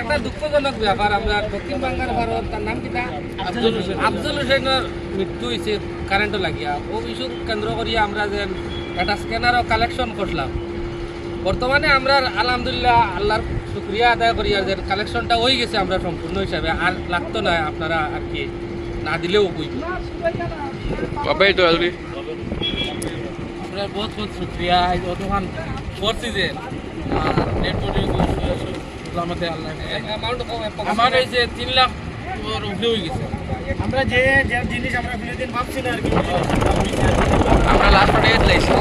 একটা দুঃখজনক ব্যাপার আমরা দক্ষিণ বাংলার ভারত তার নাম কিটা আফজল হোসেনের মৃত্যু হয়েছে কারেন্ট লাগিয়া। ও ইস্যু কেন্দ্র করিয়া আমরা যে একটা স্ক্যানারও কালেকশন করলাম। বর্তমানে আমরা আলহামদুলিল্লাহ আল্লাহর শুক্রিয়া আদায় করি আর যে কালেকশনটা হয়ে গেছে আমরা সম্পূর্ণ হিসাবে। আর লাগতো না আপনারা আর কি না দিলেও আজকে আপনার বহুত বহুত শুক্রিয়া এই অতমান করছি আল্লাহ আমার এই যে তিন লাখ ওর উপরে হয়ে গেছে। আমরা যে যে জিনিস আমরা ভাবছি না আর কি। আমরা লাস্ট ডেট লাইছি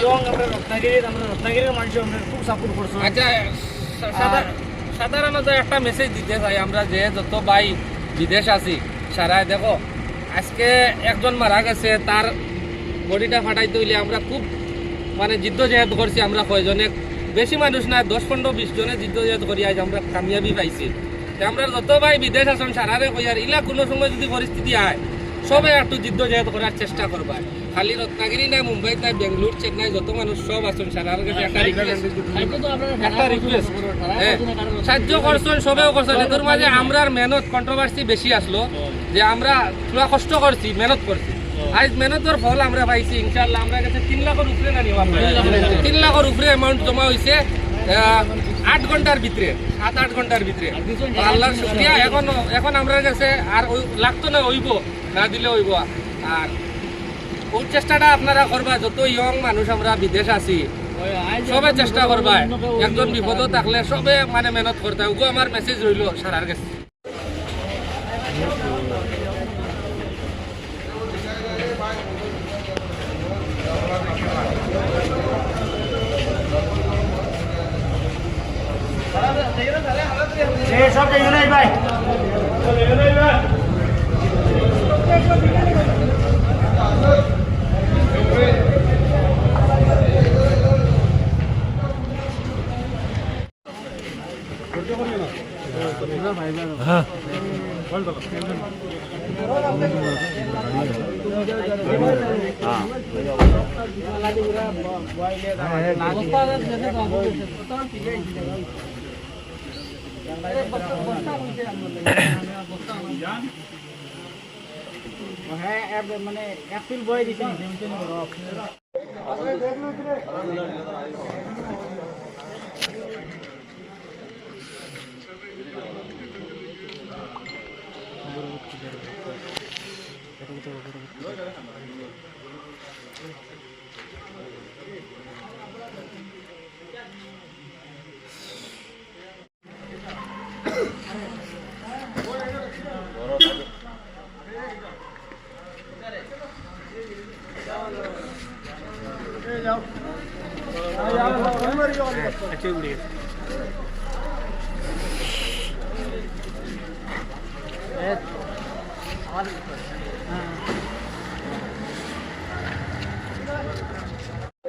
ইয়ং আমরা রত্নাগিরির আমরা রত্নাগিরির মানুষ আমরা খুব সাপোর্ট করছ। আচ্ছা সাধারণত একটা মেসেজ দিতে চাই আমরা যে যত ভাই বিদেশ আছি সারায় দেখো আজকে একজন মারা গেছে তার বডিটা ফাটাইতে হইলে আমরা খুব মানে জিদ্দজাহাদ করছি আমরা কয়জনে। বেশি মানুষ না দশ পনেরো বিশ জনে জিদ্দজাহাদ করি আজ আমরা কামিয়াবি পাইছি। আমরা যত ভাই বিদেশ আছেন সারারে কইয়ার ইলা কোনো সময় যদি পরিস্থিতি হয় সবে একটু জিদ্দজাহাদ করার চেষ্টা করবা। খালি রত্নাগিরি না মুম্বাই না বেঙ্গলোর চেন্নাই যত মানুষ সব আছেন সারার কাছে একটা রিকোয়েস্ট হ্যাঁ সাহায্য করছেন সবেও করছেন এদের মাঝে আমরার মেহনত কন্ট্রোভার্সি বেশি আসলো যে আমরা পুরা কষ্ট করছি মেহনত করছি। আজ মেহনতের ফল আমরা পাইছি ইনশাল্লাহ আমরা কাছে তিন লাখের উপরে না নিব তিন লাখের উপরে। অ্যামাউন্ট জমা হয়েছে আট ঘণ্টার ভিতরে সাত আট ঘণ্টার ভিতরে। আল্লাহর শুক্রিয়া এখন এখন আমরা কাছে আর লাগতো না হইব না দিলে হইব আর ওই চেষ্টাটা আপনারা করবা যত ইয়ং মানুষ আমরা বিদেশ আছি সবে চেষ্টা করবা। একজন বিপদ থাকলে সবে মানে মেহনত করতে ওগো আমার মেসেজ রইল সারার কাছে। ये सब चाहिए नहीं भाई हाँ हाँ মানে অ্যাপিল বয় দিছি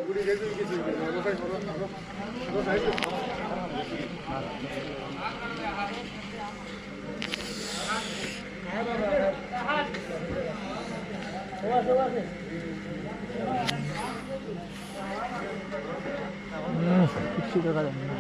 우리 애들 이게 저기 কিছু দেখা যায় না